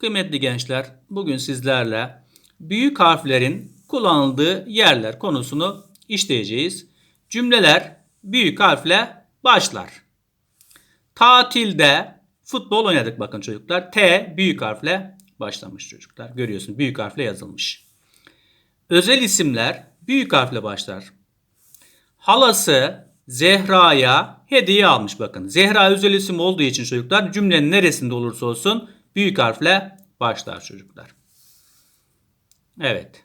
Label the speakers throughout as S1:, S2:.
S1: Kıymetli gençler, bugün sizlerle büyük harflerin kullanıldığı yerler konusunu işleyeceğiz. Cümleler büyük harfle başlar. Tatilde futbol oynadık bakın çocuklar. T büyük harfle başlamış çocuklar. Görüyorsun büyük harfle yazılmış. Özel isimler büyük harfle başlar. Halası Zehra'ya hediye almış bakın. Zehra özel isim olduğu için çocuklar cümlenin neresinde olursa olsun büyük harfle başlar çocuklar. Evet.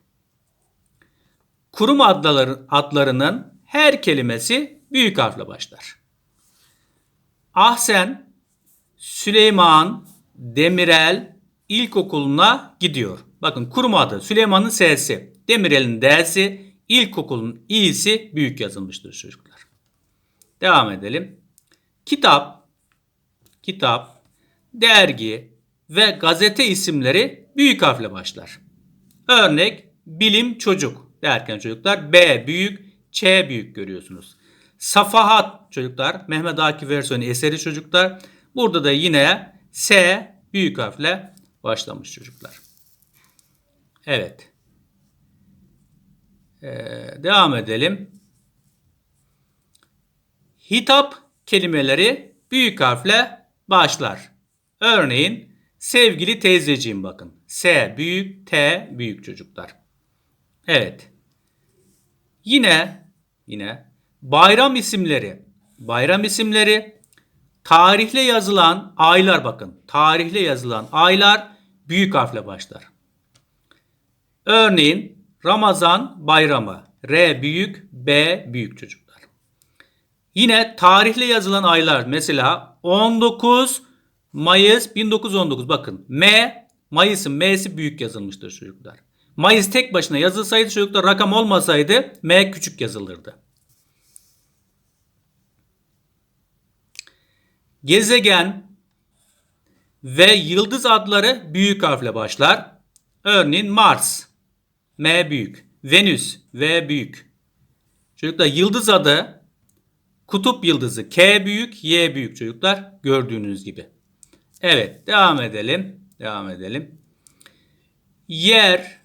S1: Kurum adları, adlarının her kelimesi büyük harfle başlar. Ahsen, Süleyman, Demirel ilkokuluna gidiyor. Bakın kurum adı Süleyman'ın S'si, Demirel'in D'si, ilkokulun İ'si büyük yazılmıştır çocuklar. Devam edelim. Kitap, kitap, dergi ve gazete isimleri büyük harfle başlar. Örnek bilim çocuk derken çocuklar B büyük, Ç büyük görüyorsunuz. Safahat çocuklar, Mehmet Akif Ersoy'un eseri çocuklar. Burada da yine S büyük harfle başlamış çocuklar. Evet. Ee, devam edelim. Hitap kelimeleri büyük harfle başlar. Örneğin sevgili teyzeciğim bakın. S büyük, T büyük çocuklar. Evet. Yine yine bayram isimleri. Bayram isimleri tarihle yazılan aylar bakın. Tarihle yazılan aylar büyük harfle başlar. Örneğin Ramazan bayramı. R büyük, B büyük çocuklar. Yine tarihle yazılan aylar mesela 19 Mayıs 1919 bakın M Mayıs'ın M'si büyük yazılmıştır çocuklar. Mayıs tek başına yazılsaydı çocuklar rakam olmasaydı M küçük yazılırdı. Gezegen ve yıldız adları büyük harfle başlar. Örneğin Mars M büyük, Venüs V büyük. Çocuklar yıldız adı kutup yıldızı K büyük, Y büyük çocuklar gördüğünüz gibi. Evet devam edelim. Devam edelim. Yer,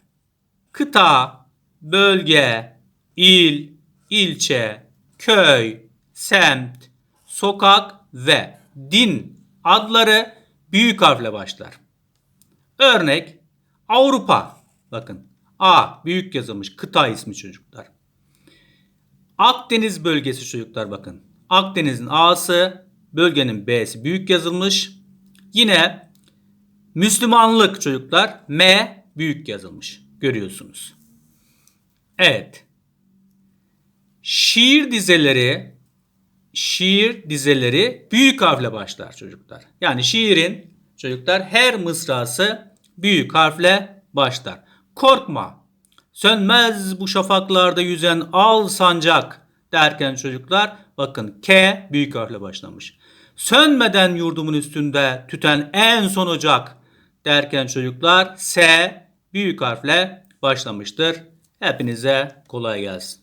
S1: kıta, bölge, il, ilçe, köy, semt, sokak ve din adları büyük harfle başlar. Örnek Avrupa. Bakın A büyük yazılmış kıta ismi çocuklar. Akdeniz bölgesi çocuklar bakın. Akdeniz'in A'sı, bölgenin B'si büyük yazılmış. Yine Müslümanlık çocuklar M büyük yazılmış. Görüyorsunuz. Evet. Şiir dizeleri şiir dizeleri büyük harfle başlar çocuklar. Yani şiirin çocuklar her mısrası büyük harfle başlar. Korkma. Sönmez bu şafaklarda yüzen al sancak derken çocuklar bakın K büyük harfle başlamış. Sönmeden yurdumun üstünde tüten en son ocak derken çocuklar S büyük harfle başlamıştır. Hepinize kolay gelsin.